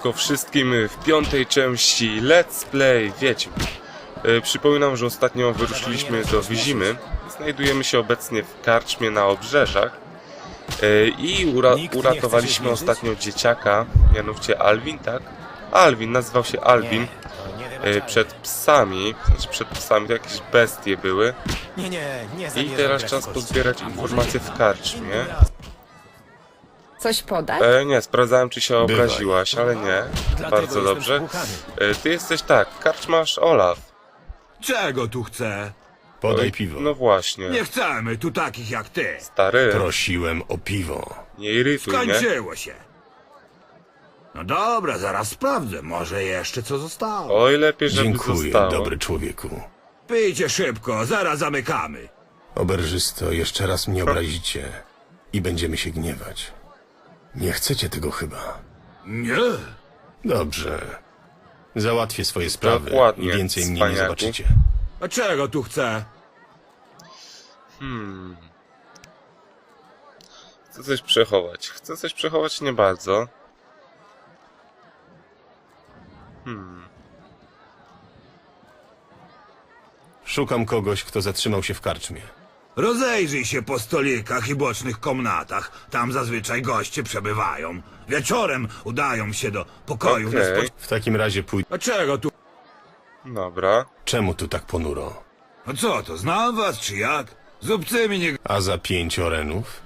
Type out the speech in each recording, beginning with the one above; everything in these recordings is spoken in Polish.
Siemanko wszystkim w piątej części Let's Play Wiedźm. E, Przypominam, że ostatnio wyruszyliśmy do Wizimy. Znajdujemy się obecnie w karczmie na obrzeżach. E, I ura uratowaliśmy ostatnio dzieciaka, mianowicie Alvin, tak? Alvin, nazywał się Alvin. e. Przed psami, znaczy przed psami to jakieś bestie były. I teraz czas pozbierać informacje w karczmie. Coś podać? E, nie, sprawdzałem czy się Bywaj. obraziłaś, ale nie. Dlatego Bardzo jestem dobrze. spłukany. E, Ty jesteś tak, karczmasz Olaf. Czego tu chce? Podaj Oj, piwo. No właśnie. Nie chcemy tu takich jak ty. Stary, Prosiłem o piwo. nie irytuj mnie. Skończyło się. No dobra, zaraz sprawdzę. Może jeszcze co zostało. Oj, lepiej, żeby Dziękuję, zostało. dobry człowieku. Pijcie szybko, zaraz zamykamy. Oberżysto, jeszcze raz mnie obrazicie i będziemy się gniewać. Nie chcecie tego chyba. Nie. Dobrze. Załatwię swoje sprawy Dokładnie, i więcej mnie nie cwaniaku. zobaczycie. A czego tu chce? Hmm. Chcę coś przechować. Chcę coś przechować nie bardzo. Hmm. Szukam kogoś, kto zatrzymał się w karczmie. Rozejrzyj się po stolikach i bocznych komnatach. Tam zazwyczaj goście przebywają. Wieczorem udają się do pokoju okay. W takim razie pójdź. A czego tu? Dobra. Czemu tu tak ponuro? A co to, znam was czy jak? Z obcymi nie... A za pięć orenów?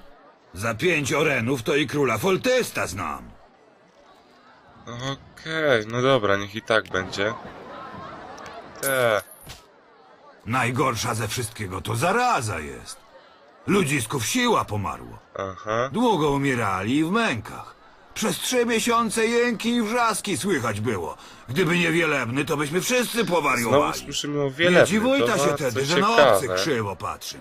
Za pięć orenów to i króla Foltysta znam. Okej, no dobra, niech i tak będzie. Te. Najgorsza ze wszystkiego to zaraza jest. Ludzisków siła pomarło. Aha. Długo umierali i w mękach. Przez trzy miesiące jęki i wrzaski słychać było. Gdyby nie wielebny, to byśmy wszyscy Znowu powariowali. słyszymy o Nie wiele. dziwujta się tedy, że na obcych krzywo patrzę.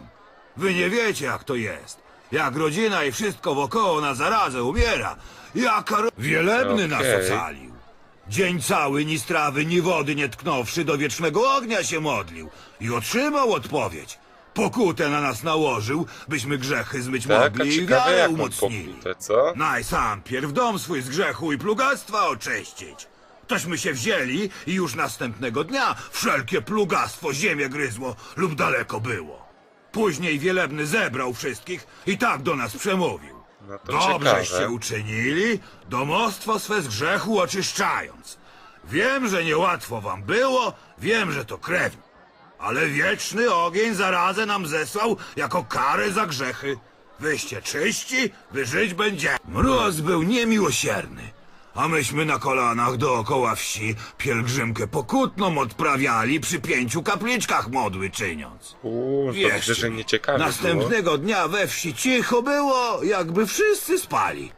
Wy nie wiecie, jak to jest. Jak rodzina i wszystko wokoło na zarazę umiera. Jaka ro... Wielebny nas Okej. ocalił. Dzień cały ni strawy, ni wody nie tknąwszy, do wiecznego ognia się modlił. I otrzymał odpowiedź. Pokutę na nas nałożył, byśmy grzechy zmyć Tak, a mogli i ciekawe wiarę jaką umocnili. pokutę, co? Naj sam pierw dom swój z grzechu i plugastwa oczyścić. Tośmy się wzięli i już następnego dnia wszelkie plugastwo ziemię gryzło lub daleko było. Później wielebny zebrał wszystkich i tak do nas przemówił. No to Dobrzeście ciekawe. uczynili, domostwo swe z grzechu oczyszczając. Wiem, że niełatwo wam było, wiem, że to krew. Ale wieczny ogień zarazę nam zesłał jako karę za grzechy. Wyście czyści, wy żyć będzie. Mróz był niemiłosierny. A myśmy na kolanach dookoła wsi pielgrzymkę pokutną odprawiali przy pięciu kapliczkach modły czyniąc. Uuu, to widzę, że nie ciekawe było. Następnego dnia we wsi cicho było, jakby wszyscy spali.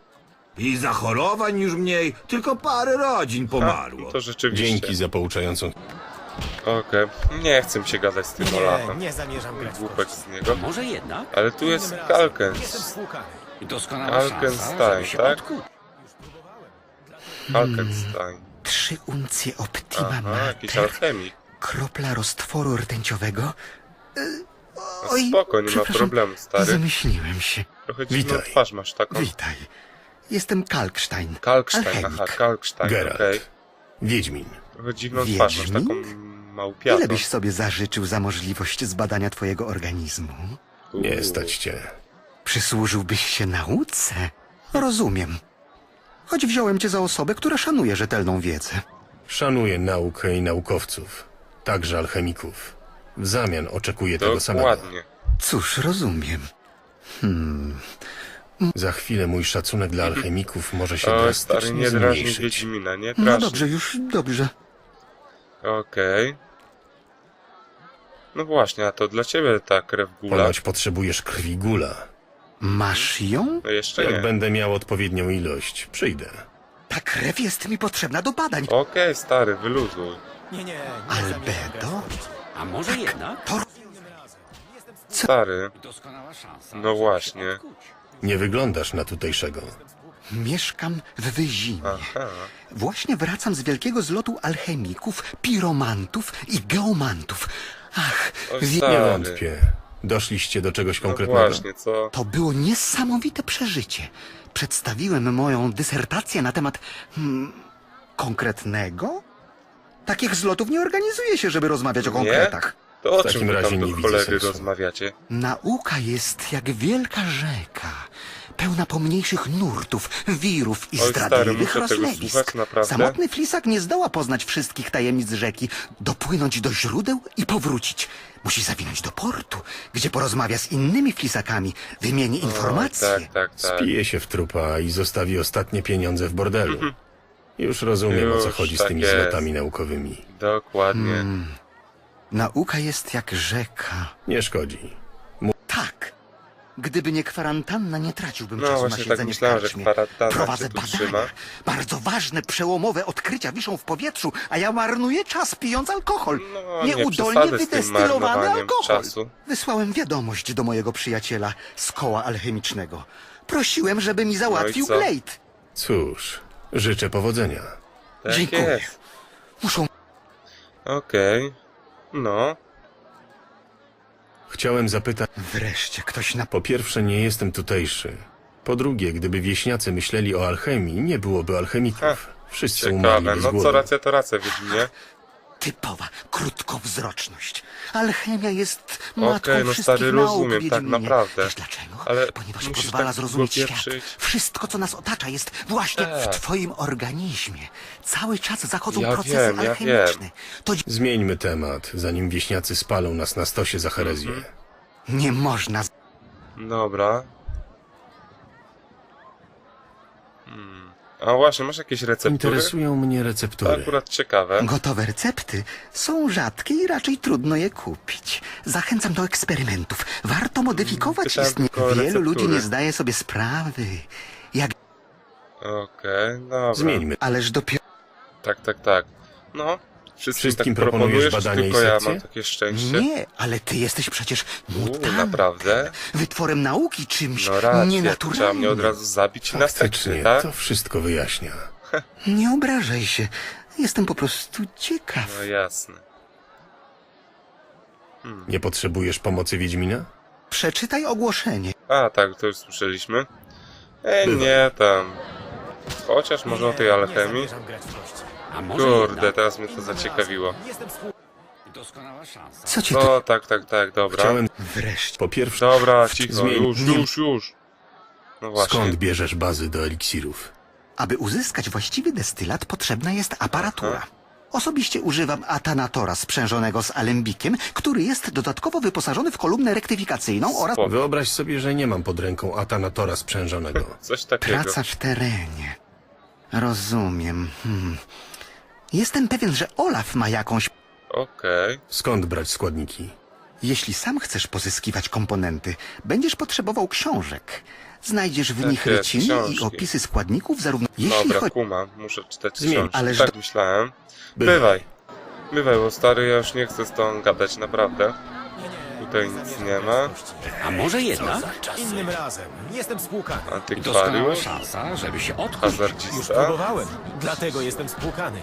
I zachorowań już mniej, tylko parę rodzin A, pomarło. to rzeczywiście. Dzięki za pouczającą. Okej, nie chcę mi się gadać z tym Nie, Olafem. nie zamierzam grać w Głupek z niego. Może jednak? Ale tu jest razem. Jestem Kalkens. spłukany. Doskonała szansa, Alkenstein, żeby się tak? odkuć. Kalkenstein. Trzy uncje optima Aha, jakiś mater, alchemik. kropla roztworu rtęciowego. Y, No Oj, spoko, nie ma przepraszam, problemu, stary. Zamyśliłem się. Trochę dziwną Witaj. twarz masz taką. Witaj. Jestem Kalkstein. Kalkstein, alchemik. aha, Kalkstein, okej. Geralt. Wiedźmin. Trochę dziwną twarz masz, Wiedźmin? taką małpiatą. Ile byś sobie zażyczył za możliwość zbadania twojego organizmu? Nie stać cię. Przysłużyłbyś się nauce? Rozumiem. Choć wziąłem cię za osobę, która szanuje rzetelną wiedzę. Szanuję naukę i naukowców, także alchemików. W zamian oczekuję tego samego. Dokładnie. Cóż, rozumiem. Za chwilę mój szacunek dla alchemików może się O, stary, drastycznie nie drażnij zmniejszyć. Wiedźmina, nie No drażnij. dobrze, już dobrze. Okej. No właśnie, a to dla ciebie ta krew gula. Ponoć potrzebujesz krwi gula. Masz ją? No jeszcze Jak nie. będę miał odpowiednią ilość, przyjdę. Ta krew jest mi potrzebna do badań. Okej, stary, wyluzuj. Nie, nie, nie Albedo? A może jednak? Stary, Doskonała szansa. No żeby się właśnie. odkuć. Nie wyglądasz na tutejszego. Mieszkam w Wyzimie. aha. Właśnie wracam z wielkiego zlotu alchemików, piromantów i geomantów. Ach, Oj, wie... Nie stary. wątpię. Doszliście do czegoś No konkretnego? właśnie, co? to było niesamowite przeżycie. Przedstawiłem moją dysertację na temat hmm, Konkretnego? Takich zlotów nie organizuje się, żeby rozmawiać o Nie? konkretach. To o W takim czym wy razie tam nie do widzę cholery sensu. rozmawiacie? Nauka jest jak wielka rzeka, pełna pomniejszych nurtów, wirów i Oj, stary, zdradliwych muszę tego rozlewisk. słuchać, naprawdę? Samotny flisak nie zdoła poznać wszystkich tajemnic rzeki, dopłynąć do źródeł i powrócić. Musi zawinąć do portu, gdzie porozmawia z innymi flisakami, wymieni informacje. Tak, tak, tak. Spije się w trupa i zostawi ostatnie pieniądze w bordelu. Już rozumiem, o co Już chodzi z tak tymi jest. zlotami naukowymi. Dokładnie. Nauka jest jak rzeka. Nie szkodzi. Gdyby nie kwarantanna, nie traciłbym No czasu właśnie na tak siedzenie myślałem, w że karczmie. kwarantanna Prowadzę się tu badania. trzyma. Bardzo ważne, przełomowe odkrycia wiszą w powietrzu, a ja marnuję czas pijąc alkohol. No, nie Nieudolnie przesadzaj z tym wydestylowany marnowaniem alkohol. czasu. Wysłałem wiadomość do mojego przyjaciela z koła alchemicznego. Prosiłem, żeby mi załatwił No co? glejt. Cóż, życzę powodzenia. Tak Dziękuję. jest. Muszą Okej. No. Chciałem zapytać... wreszcie ktoś na... Po pierwsze, nie jestem tutejszy. Po drugie, gdyby wieśniacy myśleli o alchemii, nie byłoby alchemików. Wszyscy umarli Ciekawe. z No głodu. co racja, to racja, Wiedźminie. Typowa krótkowzroczność. Alchemia jest matką no wszystkich stary, nauk, rozumiem, tak naprawdę. Wiesz dlaczego? Ale Ponieważ musisz pozwala tak zrozumieć świat. Wszystko, co nas otacza, jest właśnie Tak. w twoim organizmie. Cały czas zachodzą Ja procesy wiem, ja alchemiczne. To Zmieńmy temat, zanim wieśniacy spalą nas na stosie za herezję. Mhm. nie można z- Dobra. Hmm. A właśnie, masz jakieś receptury? Interesują mnie To receptury. akurat ciekawe. Gotowe recepty są rzadkie i raczej trudno je kupić. Zachęcam do eksperymentów. Warto modyfikować Pytałem istnienie. tylko o Wielu receptury. ludzi nie zdaje sobie sprawy. Jak... Okej, dobra. Zmieńmy. Ależ dopiero... Tak, tak, tak. No. Wszystkim, Wszystkim tak proponujesz badania i tylko ja mam takie szczęście? Nie, ale ty jesteś przecież U, mutantem. naprawdę? Wytworem nauki czymś No racja, trzeba nienaturalnym. mnie od razu zabić na Faktycznie, sekcję, tak? to wszystko wyjaśnia. Nie obrażaj się. Jestem po prostu ciekaw. No jasne. Nie potrzebujesz pomocy Wiedźmina? Przeczytaj ogłoszenie. A, tak, to już słyszeliśmy. Ej, Bywa. nie tam. Chociaż może o tej Nie alchemii. Kurde, jednak? teraz mnie to zaciekawiło. Co cię tu... No, tak, tak, tak, dobra. Chciałem... Wreszcie. Po pierwsze, Dobra, cicho, Zmień- już, już, już. No właśnie. skąd bierzesz bazy do eliksirów? Aby uzyskać właściwy destylat, potrzebna jest aparatura. Osobiście używam atanatora sprzężonego z alembikiem, który jest dodatkowo wyposażony w kolumnę rektyfikacyjną oraz Spoko. Wyobraź sobie, że nie mam pod ręką atanatora sprzężonego. Coś takiego. praca w terenie. Rozumiem. Hmm. Jestem pewien, że Olaf ma jakąś Okej. Skąd brać składniki? Jeśli sam chcesz pozyskiwać komponenty, będziesz potrzebował książek. Znajdziesz w nich jest, ryciny książki. i opisy składników, zarówno jeśli Dobra, chodzi... kuma, muszę czytać Zmień, książki. ależ Tak do- myślałem. Bywaj. Bywaj. Bywaj, bo stary, ja już nie chcę z tą gadać, naprawdę. Tutaj nic nie ma. A może jednak? Innym razem. Jestem spłukany. Doskonała Antykwariusz, szansa, żeby się odkuć. Już hazardzista. próbowałem. Dlatego jestem spłukany.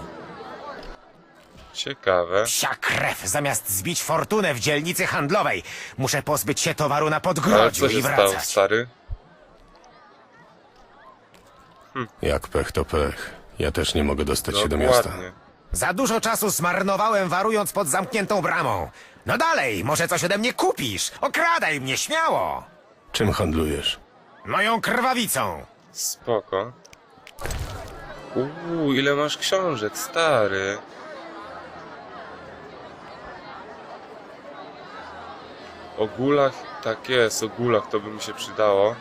Ciekawe. Psia krew, zamiast zbić fortunę w dzielnicy handlowej, muszę pozbyć się towaru na Ale podgrodziu co i się stało, wracać. stary? Jak pech to pech. Ja też nie mogę dostać się do miasta. Dokładnie. Za dużo czasu zmarnowałem warując pod zamkniętą bramą. No dalej, może coś ode mnie kupisz. Okradaj mnie, śmiało. Czym handlujesz? Moją krwawicą. Spoko. Uuu, ile masz książek, stary. O gulach, tak jest, o gulach to by mi się przydało.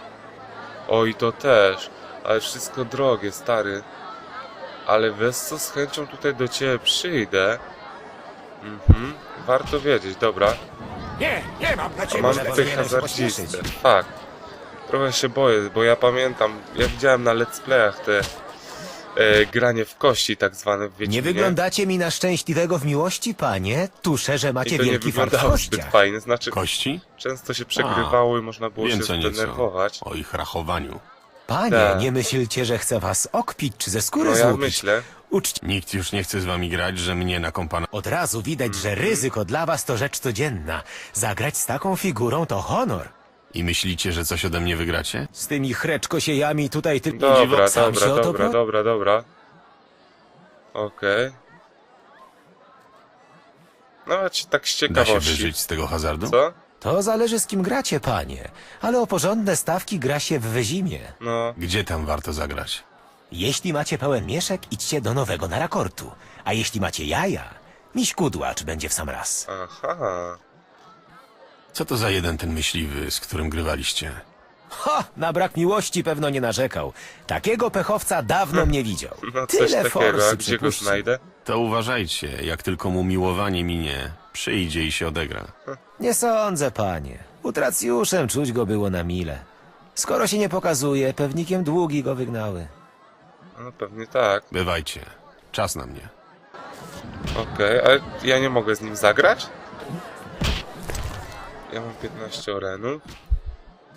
O i to też, ale wszystko drogie, stary. Ale wiesz co, z chęcią tutaj do ciebie przyjdę. Mhm, warto wiedzieć, dobra. Nie, nie mam dla ciebie, mam tutaj hazardzistę. Fakt. Trochę się boję, bo ja pamiętam, ja widziałem na let's playach te e, granie w kości tak zwane w Wiedźminie. Nie wyglądacie mi na szczęśliwego w miłości, panie. Tuszę, że I macie to nie wielki fart w wyglądało zbyt kościach. fajnie, znaczy Kości? często się przegrywało i można było się co nieco. zdenerwować. O ich rachowaniu. Panie, Tak. nie myślcie, że chcę was okpić czy ze skóry No ja złupić. myślę, Uczcie. Nikt już nie chce z wami grać, że mnie na kompana... Od razu widać, że ryzyko dla was to rzecz codzienna. Zagrać z taką figurą to honor. I myślicie, że coś ode mnie wygracie? Z tymi chreczkosiejami tutaj tylko dobra, sam dobra, się o to dobra, pro... dobra, dobra. Okej. Nawet tak z Da się ciekawości. wyżyć z tego hazardu? Co? To zależy z kim gracie, panie. Ale o porządne stawki gra się w Wyzimie. No, Gdzie tam warto zagrać? Jeśli macie pełen mieszek, idźcie do nowego narakortu. A jeśli macie jaja, miś kudłacz będzie w sam raz. aha. Co to za jeden ten myśliwy, z którym grywaliście? Ha! Na brak miłości pewno nie narzekał. Takiego pechowca dawno mnie widział. No coś Tyle takiego, a forsy gdzie go znajdę? To uważajcie, jak tylko mu miłowanie minie, przyjdzie i się odegra. Nie sądzę, panie. Utracjuszem czuć go było na mile. Skoro się nie pokazuje, pewnikiem długi go wygnały. No pewnie tak. Bywajcie. Czas na mnie. Okej, ale ja nie mogę z nim zagrać? Ja mam 15 orenów.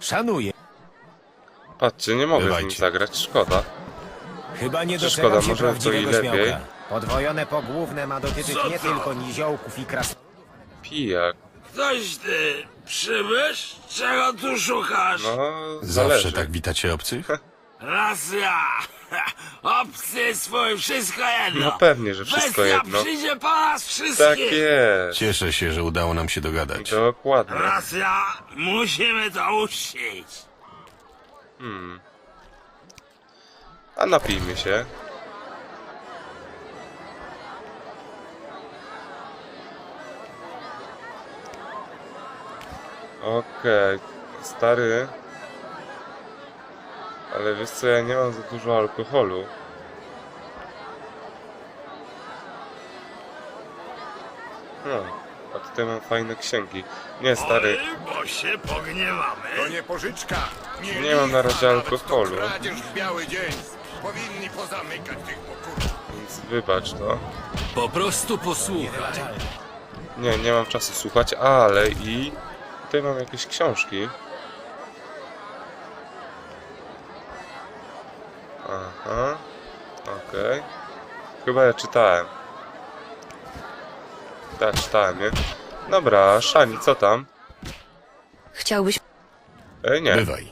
Szanuję. Patrzcie, nie mogę z nim Bywajcie. zagrać, szkoda. Chyba nie Czy doczekam szkoda, się może to prawdziwego i lepiej. śmiałka. Podwojone pogłówne ma dotyczyć nie tylko niziołków i kras... Pijak. Ktoś ty przybysz? Czego tu szukasz? No, Zawsze zależy. tak witacie obcych? Raz ja. Obcy swój, wszystko jedno. No pewnie, że wszystko Bestia jedno. przyjdzie po nas Tak wszystkich. jest. Cieszę się, że udało nam się dogadać. Dokładnie. Raz ja. Musimy to uścić. A napijmy się. Okej, stary. Ale wiesz co, ja nie mam za dużo alkoholu. No, a tutaj mam fajne księgi. Nie, stary, Oj, bo się pogniewamy. To nie pożyczka. Nie, Nie mam na razie nawet alkoholu. To kradzież w biały dzień. Powinni pozamykać tych pokurów. więc wybacz to. Po prostu posłuchaj. Nie, nie mam czasu słuchać, ale i tutaj mam jakieś książki. Aha, okej. Chyba ja czytałem. Tak, czytałem, nie? Dobra, Szani, co tam? Chciałbyś... Ej, nie. Bywaj.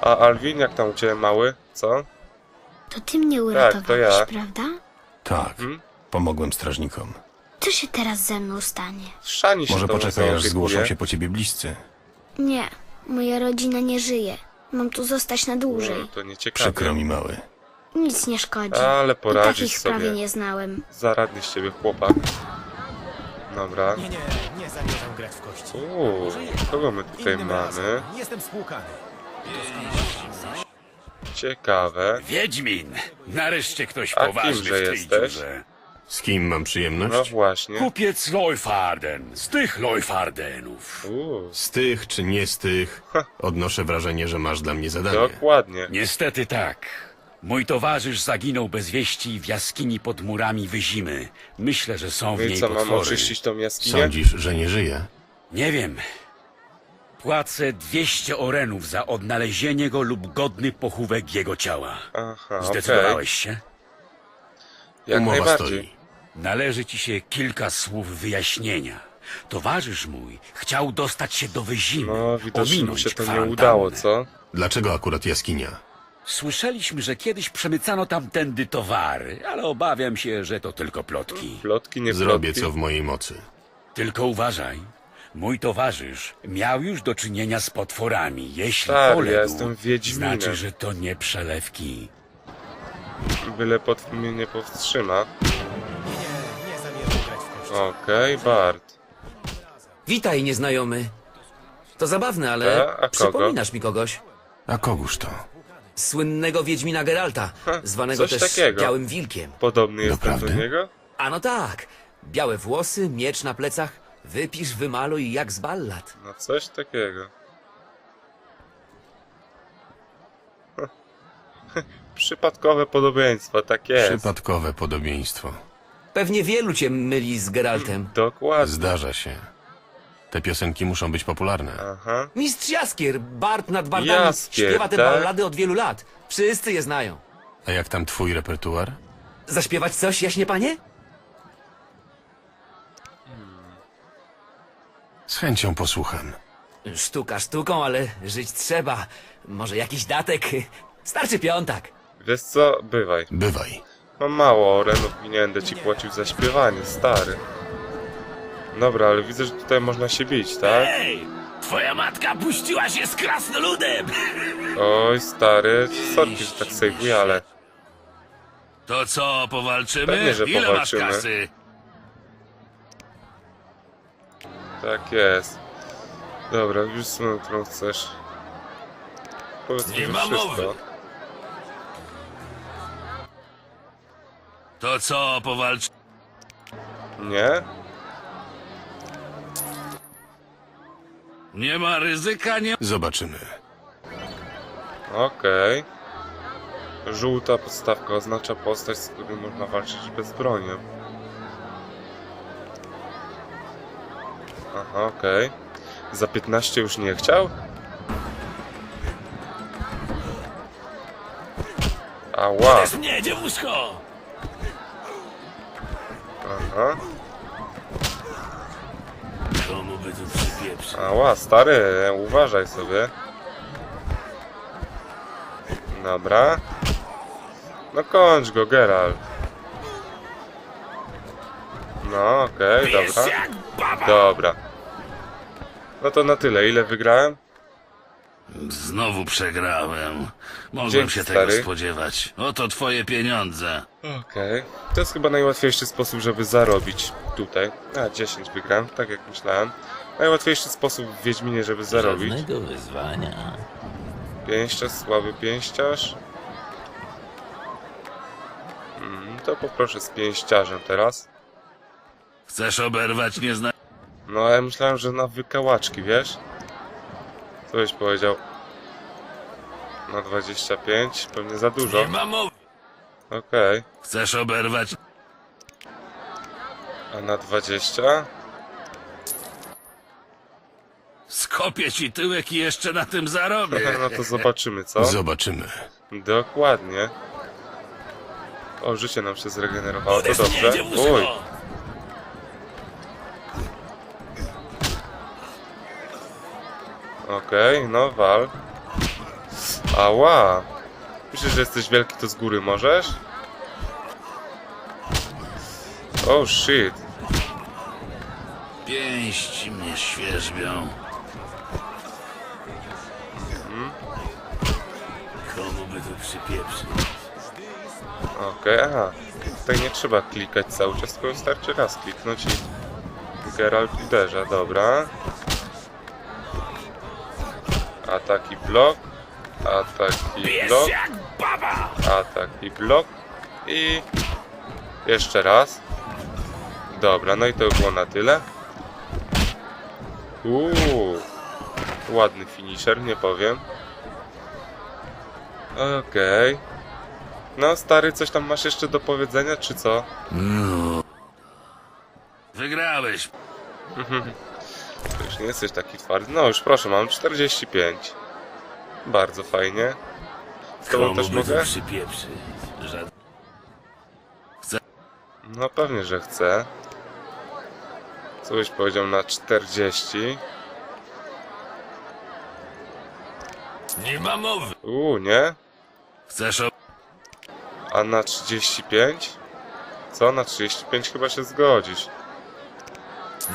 A Alwin, jak tam u Ciebie mały? Co? To ty mnie Tak, uratowałeś, to ja. prawda? Tak. Hmm? Pomogłem strażnikom. Co się teraz ze mną stanie? Szani się Może poczekaj, aż zgłoszą się po ciebie bliscy. Nie, moja rodzina nie żyje. Mam tu zostać na No, dłużej. to nie ciekawe. Przykro mi, mały. Nic nie szkodzi. Ale I takich prawie sobie. nie znałem. Zaradny z Ciebie chłopak. Dobra. Nie, nie, nie zamierzam grać w kości. Uuu, kogo my tutaj Innym mamy? razem. Jestem spłukany. Ciekawe. Wiedźmin! Nareszcie ktoś A poważny kimże w tej jesteś? dziurze. Z kim mam przyjemność? No właśnie. Kupiec Leufarden, z tych Leufardenów. Uuu, Z tych czy nie z tych, odnoszę wrażenie, że masz dla mnie zadanie. dokładnie. Niestety tak. Mój towarzysz zaginął bez wieści w jaskini pod murami Wyzimy. Myślę, że są w No i niej co, mam potwory. oczyścić tą jaskinię? Sądzisz, że nie żyje? Nie wiem. Płacę 200 orenów za odnalezienie go lub godny pochówek jego ciała. Aha, okej. Zdecydowałeś się? Jak Umowa najbardziej. stoi. Należy ci się kilka słów wyjaśnienia. Towarzysz mój chciał dostać się do Wyzimy, No, widocznie mu ominąć się to nie kwarantannę. udało, co? Dlaczego akurat jaskinia? Słyszeliśmy, że kiedyś przemycano tamtędy towary, ale obawiam się, że to tylko plotki. Plotki, nie Zrobię plotki. co w mojej mocy. Tylko uważaj. Mój towarzysz miał już do czynienia z potworami. Jeśli Tak, ja poległ, jestem Wiedźminem. znaczy, że to nie przelewki. Byle pot mnie nie powstrzyma. Nie zamierzam grać w kości. Okej, Bart. Witaj, nieznajomy. To zabawne, ale A, a kogo? przypominasz mi kogoś. A kogóż to? Słynnego Wiedźmina Geralta, Ha, zwanego coś też takiego. Białym Wilkiem. Podobny jestem do niego? Ano tak, białe włosy, miecz na plecach, wypisz, wymaluj jak z ballad. No coś takiego. Przypadkowe podobieństwo, tak jest. Przypadkowe podobieństwo. Pewnie wielu cię myli z Geraltem. Dokładnie. Zdarza się. Te piosenki muszą być popularne. Aha. Mistrz Jaskier, Bart nad Bardami, Jaskier, śpiewa te tak? ballady od wielu lat. Wszyscy je znają. A jak tam twój repertuar? Zaśpiewać coś, jaśnie panie? Z chęcią posłucham. Sztuka sztuką, ale żyć trzeba. Może jakiś datek? Starczy piątak. Wiesz co? Bywaj. Bywaj. Mam mało orenów i nie będę ci płacił za śpiewanie, stary. Dobra, ale widzę, że tutaj można się bić, tak? Ej! Twoja matka puściła się z krasnoludem! Oj, stary, sorki, że tak sejwuję, ale... To co, powalczymy? Pewnie, że Ile powalczymy. masz kasy? Tak jest. Dobra, już sumę, którą chcesz. Powiedz mi Nie że ma wszystko. mowy. To co, powalczy... Nie? Nie ma ryzyka, nie... Zobaczymy. Okej. Żółta podstawka oznacza postać, z którą można walczyć bez broni. Aha, okej. Za 15 już nie chciał? Ała, Nie, dziewuszko! aha. By tu? Ała, stary, uważaj sobie. Dobra. No kończ go, Geralt. No, okej, dobra. jak baba! Dobra. No to na tyle. Ile wygrałem? Znowu przegrałem. Mogłem Dzięki, się tego stary. spodziewać. Oto twoje pieniądze. Okej. To jest chyba najłatwiejszy sposób, żeby zarobić tutaj. A, 10 wygrałem, tak jak myślałem. Najłatwiejszy sposób w Wiedźminie, żeby zarobić. wyzwania. Pięściarz, słaby pięściarz. Mm, to poproszę z pięściarzem teraz. Chcesz oberwać niezna... No, ja myślałem, że na wykałaczki, wiesz? Co byś powiedział? Na 25? Pewnie za dużo. Nie ma mowy. Okej. Chcesz oberwać... A na 20? Skopię ci tyłek i jeszcze na tym zarobię. No to zobaczymy, co? Zobaczymy. Dokładnie. O, życie nam się zregenerowało, to dobrze. Uj, okej, no wal. Ała! Myślisz, że jesteś wielki, to z góry możesz? Oh shit. Pięści mnie świerzbią. Komu by tu przypieprzyć? Okej, aha. Tutaj nie trzeba klikać cały czas, tylko wystarczy raz kliknąć i Geralt uderza, dobra. Ataki blok, ataki blok, ataki blok i jeszcze raz. Dobra, no i to było na tyle. Uuu, ładny finisher, nie powiem. Okej. No stary, coś tam masz jeszcze do powiedzenia, czy co? No. Wygrałeś. Już nie jesteś taki twardy. No już proszę, mam 45. Bardzo fajnie. Z tobą Komu też mogę? Żad... No pewnie, że chcę. Co byś powiedział na 40? Nie ma mowy. Uuu, nie? Chcesz o... A na 35? Co? Na 35 chyba się zgodzisz.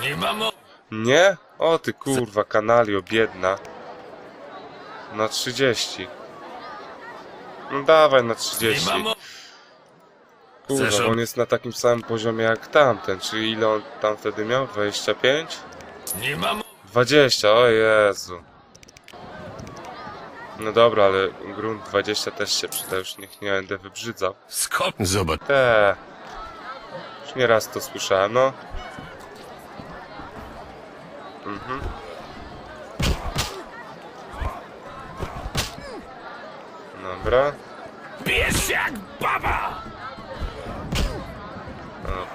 Nie ma mowy. Nie? O ty kurwa, kanalio, biedna. Na 30. No dawaj na 30. Nie ma mowy. Kurwa, on jest na takim samym poziomie jak tamten. Czyli ile on tam wtedy miał? 25? Nie ma mowy. 20, o Jezu. No dobra, ale grunt 20 też się przyda, już niech nie będę wybrzydzał. Skop... Zobacz. Te. Już nieraz to słyszałem, no. Mhm. Dobra, Bierz jak baba!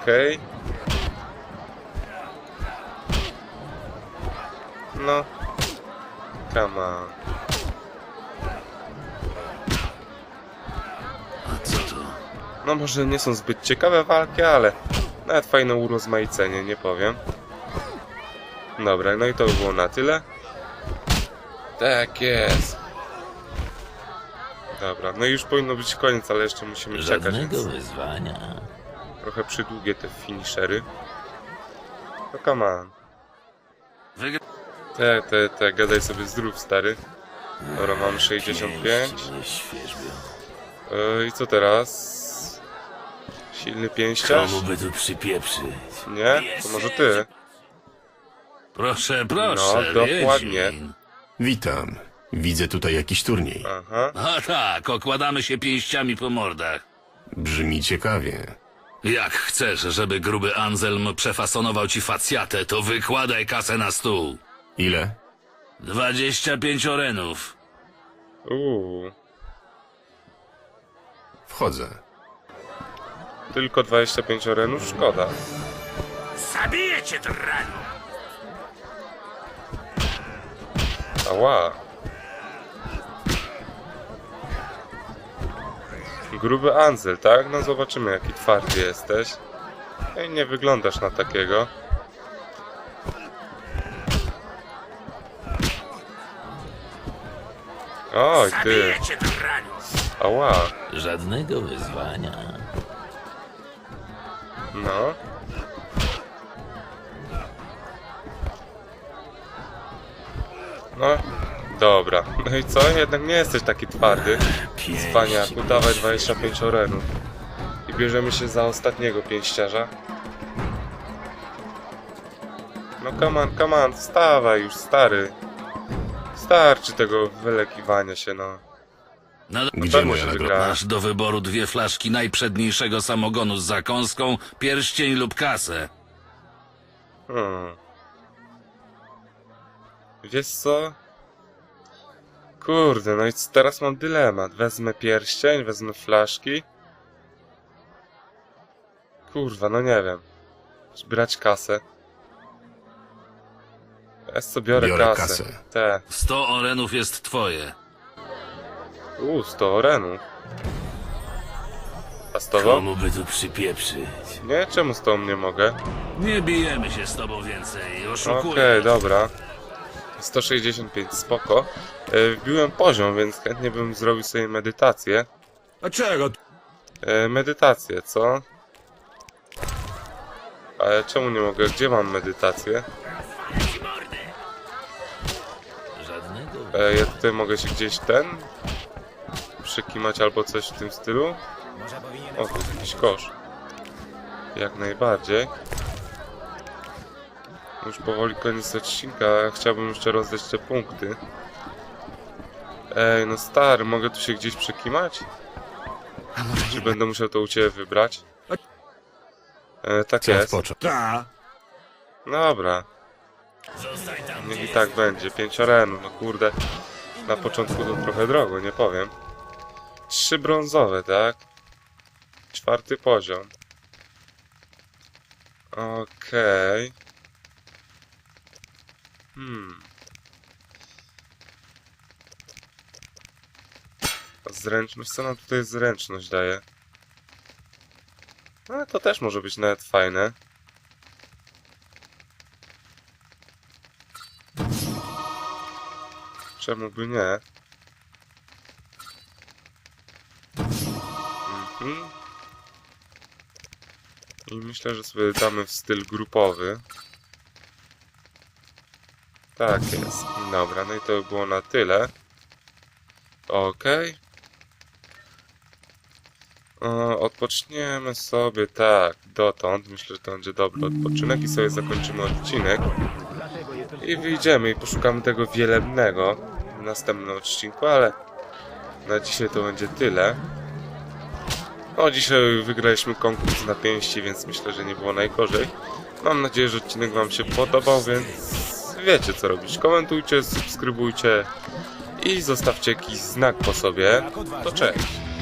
Okej. No. Come on. A co to? No może nie są zbyt ciekawe walki, ale nawet fajne urozmaicenie, nie powiem. Dobra, no i to by było na tyle. Tak jest. Dobra, no i już powinno być koniec, ale jeszcze musimy czekać, więc wyzwania. Trochę przydługie te finishery. No come on. Te, te, te, gadaj sobie zdrów, stary. Dobra, mam 65. Yy, I co teraz? Silny pięściarz? by tu przypieprzyć? Nie? To może ty. Proszę, No, dokładnie. Witam. Widzę tutaj jakiś turniej. Aha. A tak, okładamy się pięściami po mordach. Brzmi ciekawie. Jak chcesz, żeby gruby Anselm przefasonował ci facjatę, to wykładaj kasę na stół. Ile? 25 orenów. Uuu. Wchodzę. Tylko 25 orenów? Szkoda. Zabiję cię, draniu! Ała. Gruby Anzel, tak? No zobaczymy jaki twardy jesteś. Ej, nie wyglądasz na takiego. Oj, ty. Ała. Żadnego wyzwania. No. No, dobra. No i co? Jednak nie jesteś taki twardy. Cwaniaku, dawaj 25 orenów. I bierzemy się za ostatniego pięściarza. No come on, come on, wstawaj już, stary. Starczy tego wylekiwania się, no. No, Gdzie pewno moja się nagroda? wygra. masz do wyboru dwie flaszki najprzedniejszego samogonu z zakąską, pierścień lub kasę. Hmm. Wiesz co? Kurde, no i teraz mam dylemat. Wezmę pierścień, wezmę flaszki. Kurwa, no nie wiem. Zbierać kasę. Ja co biorę, Biorę kasę. kasę. Te. 100 orenów jest twoje. Uuu, 100 orenów. A z tobą? by tu przypieprzyć? Nie, czemu z tobą nie mogę? Nie bijemy się z tobą więcej, oszukuję. Okej, dobra. 165, spoko. E, Wbiłem poziom, więc chętnie bym zrobił sobie medytację. Dlaczego? E, medytację, co? Ale czemu nie mogę? Gdzie mam medytację? Żadnego. E, ja tutaj mogę się gdzieś ten... Przykimać albo coś w tym stylu? O, to jest jakiś kosz. Jak najbardziej. Już powoli koniec odcinka, chciałbym jeszcze rozdać te punkty. Ej, no stary, mogę tu się gdzieś przekimać? A może Czy będę musiał to u ciebie wybrać? E, tak Czas jest. począć. Ta. Dobra. Niech i tak będzie. Pięć arenów, no kurde. Na początku to trochę drogo, nie powiem. Trzy brązowe, tak? Czwarty poziom. Okej. Hmm. A Zręczność, co nam tutaj zręczność daje? No to też może być nawet fajne. Czemu by nie? Mhm. I myślę, że sobie damy w styl grupowy. Tak jest. Dobra, no i to by było na tyle. Okej. O, Odpoczniemy sobie tak, dotąd. Myślę, że to będzie dobry odpoczynek i sobie zakończymy odcinek. I wyjdziemy i poszukamy tego wielebnego w następnym odcinku, ale na dzisiaj to będzie tyle. No, dzisiaj wygraliśmy konkurs na pięści, więc myślę, że nie było najgorzej. Mam nadzieję, że odcinek Wam się podobał, więc wiecie co robić. Komentujcie, subskrybujcie i zostawcie jakiś znak po sobie. To cześć!